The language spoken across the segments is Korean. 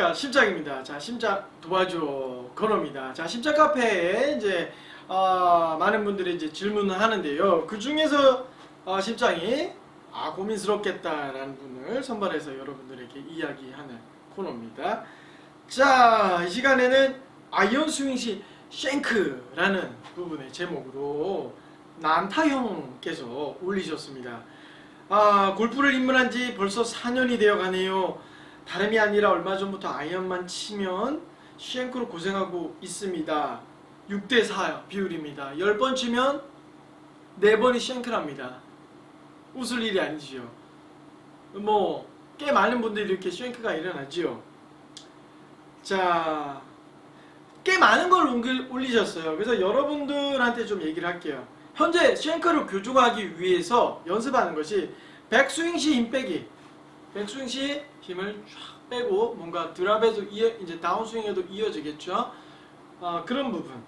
안녕하십니까 심장입니다. 자 심장 도와줘 건호입니다. 자 심장 카페에 이제 어, 많은 분들이 이제 질문을 하는데요. 그 중에서 어, 심장이 아 고민스럽겠다라는 분을 선발해서 여러분들에게 이야기하는 코너입니다. 자 이 시간에는 아이언 스윙시 쉔크라는 부분의 제목으로 난타형께서 올리셨습니다. 아, 골프를 입문한 지 벌써 4년이 되어 가네요. 다름이 아니라 얼마 전부터 아이언만 치면 쉔크로 고생하고 있습니다. 6대 4 비율입니다. 10번 치면 4번이 쉔크랍니다. 웃을 일이 아니지요. 뭐, 꽤 많은 분들이 이렇게 쉔크가 일어나지요. 자, 꽤 많은 걸 올리- 올리셨어요. 그래서 여러분들한테 좀 얘기를 할게요. 현재 쉔크를 교정하기 위해서 연습하는 것이 백스윙 시 힘 빼기. 백스윙 시 힘을 쫙 빼고 뭔가 드랍에도 이어, 이제 다운스윙에도 이어지겠죠. 아, 그런 부분.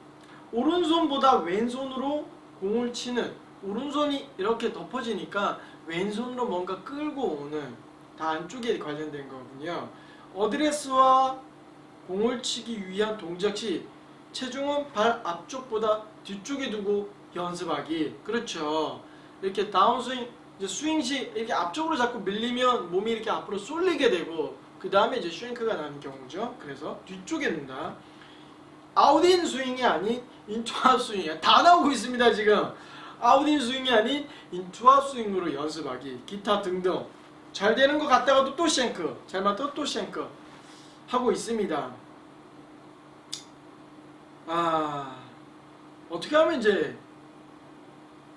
오른손보다 왼손으로 공을 치는 오른손이 이렇게 덮어지니까 왼손으로 뭔가 끌고 오는 다 안쪽에 관련된 거군요. 어드레스와 공을 치기 위한 동작 시 체중은 발 앞쪽보다 뒤쪽에 두고 연습하기. 그렇죠. 이렇게 다운스윙, 이제 스윙 시 이렇게 앞쪽으로 자꾸 밀리면 몸이 이렇게 앞으로 쏠리게 되고 그 다음에 이제 슈잉크가 나는 경우죠. 그래서 뒤쪽에 둔다. 아웃인 스윙이 아닌 인투아웃 스윙이야. 다 나오고 있습니다 지금. 아웃인 스윙이 아닌 인투아웃 스윙으로 연습하기. 기타 등등. 잘 되는 것 같다가도 또 쉔크. 잘 맞다가 또 쉔크. 하고 있습니다. 아 어떻게 하면 이제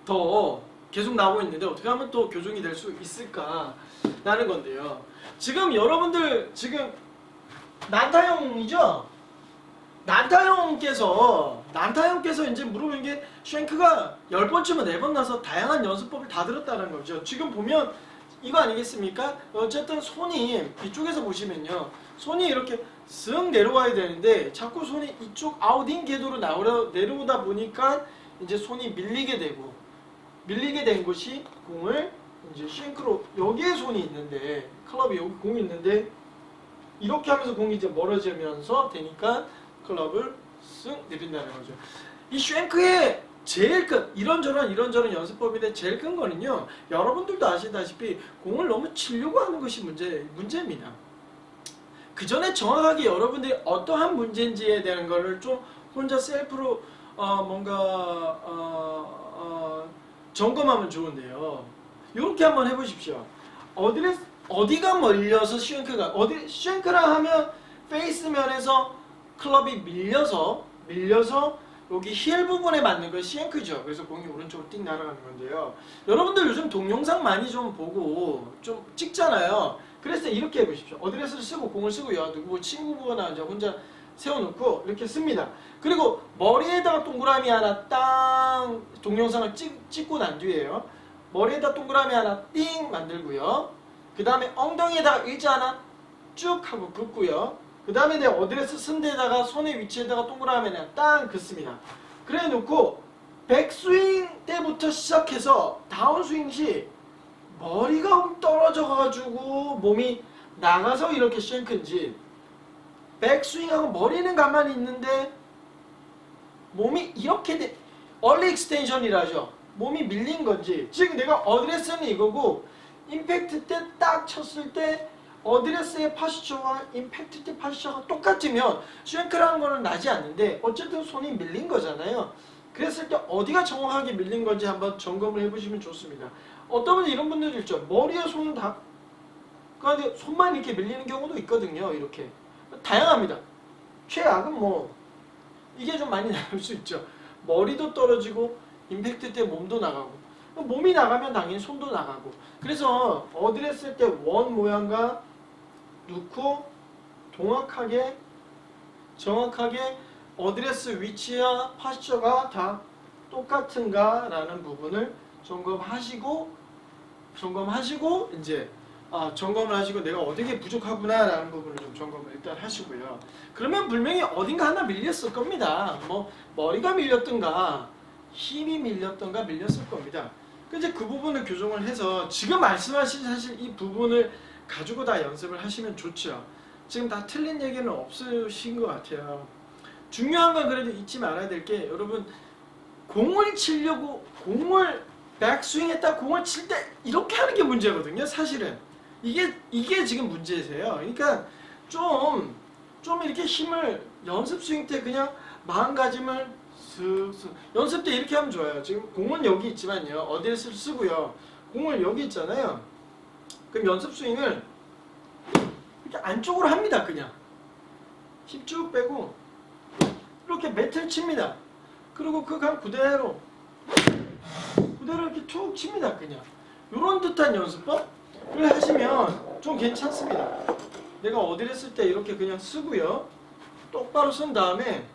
더 계속 나오고 있는데 어떻게 하면 또 교정이 될 수 있을까라는 건데요. 지금 여러분들 지금 난타형이죠? 난타형께서 난타형께서 이제 물어보는 게 쉔크가 10번 치면 4번 나서 다양한 연습법을 다 들었다는 거죠. 지금 보면 이거 아니겠습니까? 어쨌든 손이 이쪽에서 보시면요. 손이 이렇게 쓱 내려와야 되는데 자꾸 손이 이쪽 아웃인 궤도로 나오려 내려오다 보니까 이제 손이 밀리게 되고 밀리게 된 곳이 공을 이제 싱크로 여기에 손이 있는데 클럽이 여기 공이 있는데 이렇게 하면서 공이 이제 멀어지면서 되니까 클럽을 쓱 내린다는 거죠. 이 쉔크의 제일 큰 이런저런 이런저런 연습법인데 제일 큰 거는요. 여러분들도 아시다시피 공을 너무 치려고 하는 것이 문제 문제입니다. 그 전에 정확하게 여러분들이 어떠한 문제인지에 대한 거를 좀 혼자 셀프로 어 뭔가 어, 어 점검하면 좋은데요. 이렇게 한번 해보십시오. 어디를 어디가 멀려서 쉔크가 어디 쉔크라 하면 페이스 면에서 클럽이 밀려서 밀려서 여기 힐 부분에 맞는 거 쉔크죠. 그래서 공이 오른쪽으로 띵 날아가는 건데요. 여러분들 요즘 동영상 많이 좀 보고 좀 찍잖아요. 그래서 이렇게 해보십시오. 어드레스를 쓰고 공을 쓰고요. 누구 뭐 친구분이나 이제 혼자 세워놓고 이렇게 씁니다. 그리고 머리에다가 동그라미 하나 땅 동영상을 찍, 찍고 난 뒤에요. 머리에다 동그라미 하나 띵 만들고요. 그 다음에 엉덩이에다가 의자 하나 쭉 하고 긋고요. 그 다음에 내 어드레스 쓴 데다가 손의 위치에다가 동그라미 하나 땅 긋습니다. 그래 놓고 백스윙 때부터 시작해서 다운스윙 시 머리가 떨어져 가지고 몸이 나가서 이렇게 쉔크인지 백스윙하고 머리는 가만히 있는데 몸이 이렇게 돼 얼리 익스텐션이라죠. 몸이 밀린 건지 지금 내가 어드레스는 이거고 임팩트 때 딱 쳤을 때 어드레스의 파스처와 임팩트 때 파스처가 똑같으면 쉔크라는 거는 나지 않는데 어쨌든 손이 밀린 거잖아요. 그랬을 때 어디가 정확하게 밀린 건지 한번 점검을 해보시면 좋습니다. 어떤 분들 이런 분들 있죠. 머리에 손은 다 그런데 손만 이렇게 밀리는 경우도 있거든요. 이렇게 다양합니다. 최악은 뭐 이게 좀 많이 나올 수 있죠. 머리도 떨어지고 임팩트 때 몸도 나가고 몸이 나가면 당연히 손도 나가고 그래서 어드레스 때 원 모양과 놓고 정확하게 정확하게 어드레스 위치와 파스처가 다 똑같은가라는 부분을 점검하시고 점검하시고 이제 아, 점검을 하시고 내가 어디게 부족하구나라는 부분을 좀 점검을 일단 하시고요. 그러면 분명히 어딘가 하나 밀렸을 겁니다. 뭐 머리가 밀렸던가 힘이 밀렸던가 밀렸을 겁니다. 그 이제 그 부분을 교정을 해서 지금 말씀하신 사실 이 부분을 가지고 다 연습을 하시면 좋죠. 지금 다 틀린 얘기는 없으신 것 같아요. 중요한 건 그래도 잊지 말아야 될 게 여러분 공을 치려고 공을 백스윙했다 공을 칠 때 이렇게 하는 게 문제거든요. 사실은 이게 이게 지금 문제세요. 그러니까 좀좀 이렇게 힘을 연습 스윙 때 그냥 마음가짐을 슥슥 연습 때 이렇게 하면 좋아요. 지금 공은 여기 있지만요. 어디에 쓸 쓰고요. 공을 여기 있잖아요. 그럼 연습 스윙을 이렇게 안쪽으로 합니다. 그냥 힘 쭉 빼고 이렇게 매트를 칩니다. 그리고 그강 그대로 그대로 이렇게 툭 칩니다. 그냥 이런 듯한 연습법 을 하시면 좀 괜찮습니다. 내가 어디를 쓸 때 이렇게 그냥 쓰고요. 똑바로 쓴 다음에.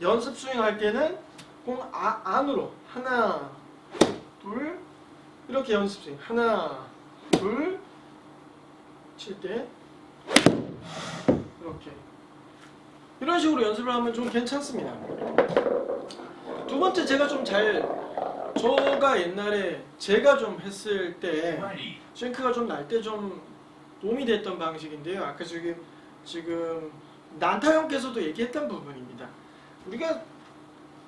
연습 스윙 할 때는 공 아, 안으로 하나 둘 이렇게 연습 스윙 하나 둘 칠 때 이렇게 이런 식으로 연습을 하면 좀 괜찮습니다. 두 번째 제가 좀 잘 저가 옛날에 제가 좀 했을 때. 싱크가 좀 날 때 좀 도움이 됐던 방식인데요. 아까 지금 지금 난타 형께서도 얘기했던 부분입니다. 우리가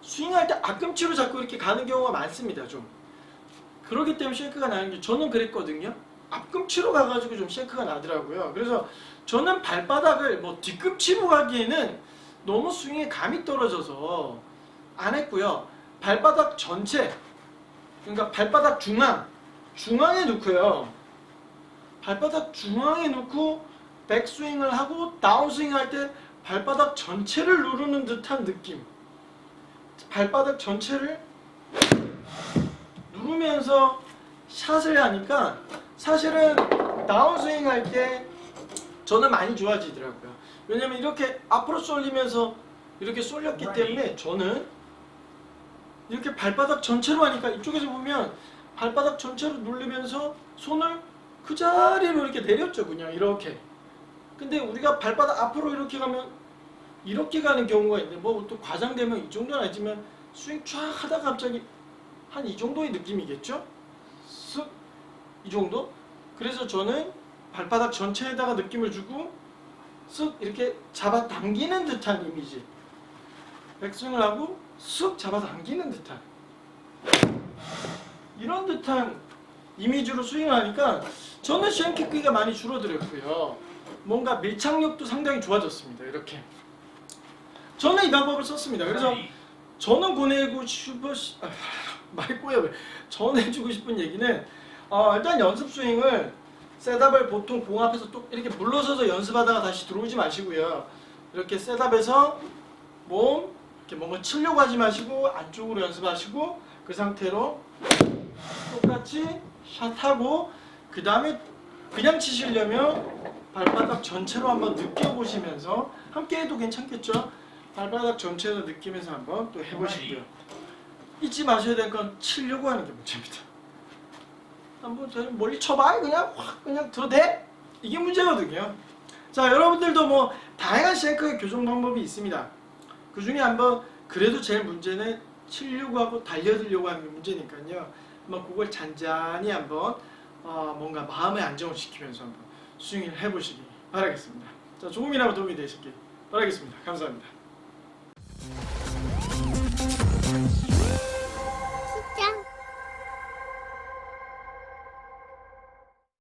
스윙할 때 앞꿈치로 자꾸 이렇게 가는 경우가 많습니다. 좀 그렇기 때문에 싱크가 나는 게 저는 그랬거든요. 앞꿈치로 가가지고 좀 싱크가 나더라고요. 그래서 저는 발바닥을 뭐 뒤꿈치로 가기에는 너무 스윙에 감이 떨어져서 안 했고요. 발바닥 전체 그러니까 발바닥 중앙 중앙에 놓고요. 발바닥 중앙에 놓고 백스윙을 하고 다운스윙 할 때 발바닥 전체를 누르는 듯한 느낌. 발바닥 전체를 누르면서 샷을 하니까 사실은 다운스윙 할 때 저는 많이 좋아지더라고요. 왜냐면 이렇게 앞으로 쏠리면서 이렇게 쏠렸기 때문에 저는 이렇게 발바닥 전체로 하니까 이쪽에서 보면 발바닥 전체로 누르면서 손을 그 자리로 이렇게 내렸죠 그냥 이렇게. 근데 우리가 발바닥 앞으로 이렇게 가면 이렇게 가는 경우가 있는데 뭐 또 과장되면 이 정도는 아니지만 스윙 쫙 하다가 갑자기 한 이 정도의 느낌이겠죠? 쓱 이 정도? 그래서 저는 발바닥 전체에다가 느낌을 주고 쓱 이렇게 잡아 당기는 듯한 이미지 백스윙을 하고 쓱 잡아당기는 듯한 이런 듯한 이미지로 스윙하니까 저는 쉔키크가 많이 줄어들었고요. 뭔가 밀착력도 상당히 좋아졌습니다. 이렇게. 저는 이 방법을 썼습니다. 그래서. 저는 보내고 싶어 아, 말 꼬여 왜? 전해주고 싶은 얘기는 어, 일단 연습 스윙을 셋업을 보통 공 앞에서 또 이렇게 물러서서 연습하다가 다시 들어오지 마시고요. 이렇게 셋업에서 몸 이렇게 뭔가 치려고 하지 마시고 안쪽으로 연습하시고 그 상태로 똑같이 샷하고 그 다음에 그냥 치시려면 발바닥 전체로 한번 느껴보시면서 함께 해도 괜찮겠죠? 발바닥 전체로 느끼면서 한번 또 해보시고요. 잊지 마셔야 될 건 치려고 하는 게 문제입니다. 한번 저는 멀리 쳐봐 그냥 확 그냥 들어대 이게 문제거든요. 자 여러분들도 뭐 다양한 싱크의 교정 방법이 있습니다. 그 중에 한번 그래도 제일 문제는 치려고 하고 달려들려고 하는 게 문제니까요. 한번 그걸 잔잔히 한번 어, 뭔가 마음의 안정을 시키면서 한번 스윙을 해보시기 바라겠습니다. 자 조금이라도 도움이 되셨길 바라겠습니다. 감사합니다.